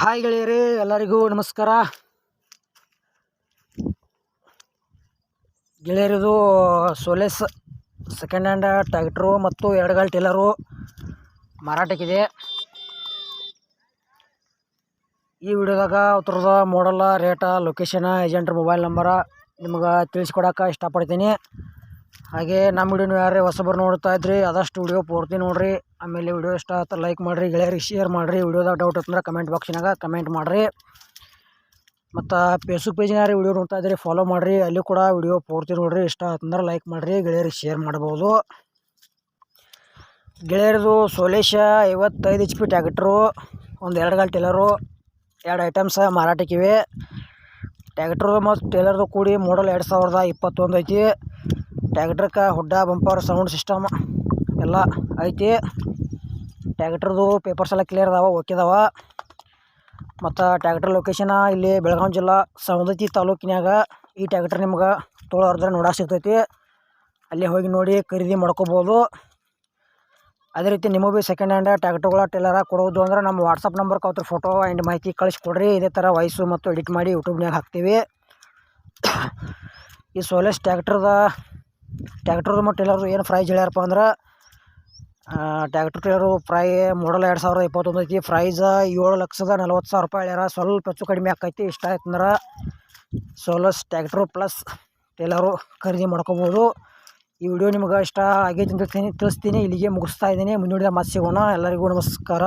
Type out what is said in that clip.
Hi ಗೆಳೆಯರೇ, ಎಲ್ಲರಿಗೂ ನಮಸ್ಕಾರ. ಗೆಳೆಯರಿದು ಸೋಲೆಸ್ ಸೆಕೆಂಡ್ ಹ್ಯಾಂಡ್ ಟ್ಯಾಕ್ಟ್ರು ಮತ್ತು ಎರಡು ಎರಡುಗಾಲ್ ಟೇಲರು ಮಾರಾಟಕ್ಕಿದೆ. ಈ ವಿಡಿಯೋದಾಗ ಉತ್ತರದ ಮಾಡಲ್ಲ ರೇಟ ಲೊಕೇಶನ ಏಜೆಂಟ್ರ ಮೊಬೈಲ್ ನಂಬರ ನಿಮ್ಗೆ ತಿಳಿಸ್ಕೊಡಕ್ಕೆ ಇಷ್ಟಪಡ್ತೀನಿ. ಹಾಗೆ ನಮ್ಮ ವಿಡಿಯೋನು ಯಾರೇ ಹೊಸಬರು ನೋಡ್ತಾ ಇದ್ರಿ, ಆದಷ್ಟು ವಿಡಿಯೋ ಪೂರ್ತಿ ನೋಡ್ರಿ. ಆಮೇಲೆ ವಿಡಿಯೋ ಇಷ್ಟ ಆಯ್ತು ಲೈಕ್ ಮಾಡಿರಿ, ಗೆಳೆಯರಿಗೆ ಶೇರ್ ಮಾಡಿರಿ. ವಿಡಿಯೋದಾಗ ಡೌಟ್ ಇತ್ತಂದ್ರೆ ಕಮೆಂಟ್ ಬಾಕ್ಸಿನಾಗ ಕಮೆಂಟ್ ಮಾಡಿರಿ. ಮತ್ತು ಫೇಸ್ಬುಕ್ ಯಾರು ವಿಡಿಯೋ ನೋಡ್ತಾ ಇದ್ರಿ ಫಾಲೋ ಮಾಡಿರಿ. ಅಲ್ಲಿ ಕೂಡ ವಿಡಿಯೋ ಪೂರ್ತಿ ನೋಡಿರಿ. ಇಷ್ಟ ಆಯ್ತಂದ್ರೆ ಲೈಕ್ ಮಾಡಿರಿ, ಗೆಳೆಯರಿಗೆ ಶೇರ್ ಮಾಡ್ಬೋದು. ಗೆಳೆಯರದು ಸೋಲೇಶ ಐವತ್ತೈದು ಎಚ್ ಪಿ ಟ್ಯಾಕ್ಟ್ರು ಒಂದು ಎರಡು ಗಾಲ್ ಟೇಲರು, ಎರಡು ಐಟಮ್ಸ ಮಾರಾಟಕ್ಕಿವೆ. ಟ್ಯಾಕ್ಟ್ರು ಮತ್ತು ಟೇಲರ್ದು ಕೂಡಿ ಮಾಡಲ್ ಎರಡು ಸಾವಿರದ ಇಪ್ಪತ್ತೊಂದು ಐತಿ. ಟ್ಯಾಕ್ಟ್ರಕ್ಕೆ ಹುಡ್ಡ, ಬಂಪರ್, ಸೌಂಡ್ ಸಿಸ್ಟಮ್ ಎಲ್ಲ ಐತಿ. ಟ್ಯಾಕ್ಟ್ರದು ಪೇಪರ್ಸ್ ಎಲ್ಲ ಕ್ಲಿಯರ್ ಅದಾವ ಓಕೆ ಅದಾವ. ಮತ್ತು ಟ್ಯಾಕ್ಟ್ರ್ ಲೊಕೇಶನ ಇಲ್ಲಿ ಬೆಳಗಾವಿ ಜಿಲ್ಲಾ ಸವದತ್ತಿ ತಾಲೂಕಿನಾಗ ಈ ಟ್ಯಾಕ್ಟ್ರ್ ನಿಮ್ಗೆ ತೊಗೊಳೋರ್ದ್ರೆ ನೋಡಕ್ಕೆ ಸಿಗ್ತೈತಿ. ಅಲ್ಲಿ ಹೋಗಿ ನೋಡಿ ಖರೀದಿ ಮಾಡ್ಕೋಬೋದು. ಅದೇ ರೀತಿ ನಿಮಗೂ ಭೀ ಸೆಕೆಂಡ್ ಹ್ಯಾಂಡ್ ಟ್ಯಾಕ್ಟರ್ಗಳ ಟೇಲರ ಕೊಡೋದು ಅಂದ್ರೆ ನಮ್ಮ ವಾಟ್ಸಪ್ ನಂಬರ್ಗೆ ಅವ್ರ ಫೋಟೋ ಆ್ಯಂಡ್ ಮಾಹಿತಿ ಕಳಿಸ್ಕೊಡ್ರಿ. ಇದೇ ಥರ ವಾಯ್ಸು ಮತ್ತು ಎಡಿಟ್ ಮಾಡಿ ಯೂಟ್ಯೂಬ್ನಾಗ ಹಾಕ್ತೀವಿ. ಈ ಸೋಲೆಸ್ ಟ್ಯಾಕ್ಟ್ರದ ಟ್ಯಾಕ್ಟ್ರದು ಮತ್ತು ಟೇಲರು ಏನು ಪ್ರೈಸ್ ಹೇಳ್ಯಾರಪ್ಪ ಅಂದ್ರೆ ಟ್ಯಾಕ್ಟ್ರ್ ಟೇಲರು ಪ್ರೈ ಮಾಡಲ್ ಎರಡು ಸಾವಿರದ ಇಪ್ಪತ್ತೊಂದು ಐತಿ. ಪ್ರೈಸ ಏಳು ಲಕ್ಷದ ನಲ್ವತ್ತು ಸಾವಿರ ರೂಪಾಯಿ ಹೇಳ್ಯಾರ. ಸ್ವಲ್ಪ ಹೆಚ್ಚು ಕಡಿಮೆ ಆಕೈತಿ. ಇಷ್ಟ ಆಯ್ತಂದ್ರೆ ಸೋಲಸ್ ಟ್ಯಾಕ್ಟ್ರು ಪ್ಲಸ್ ಟೇಲರು ಖರೀದಿ ಮಾಡ್ಕೋಬೋದು. ಈ ವಿಡಿಯೋ ನಿಮ್ಗೆ ಇಷ್ಟ ಆಗೈತೆ ಅಂತ ತಿಳಿಸ್ತೀನಿ. ಇಲ್ಲಿಗೆ ಮುಗಿಸ್ತಾ ಇದ್ದೀನಿ. ಮುಂದಿನ ಮತ್ತೆ ಸಿಗೋಣ. ಎಲ್ಲರಿಗೂ ನಮಸ್ಕಾರ.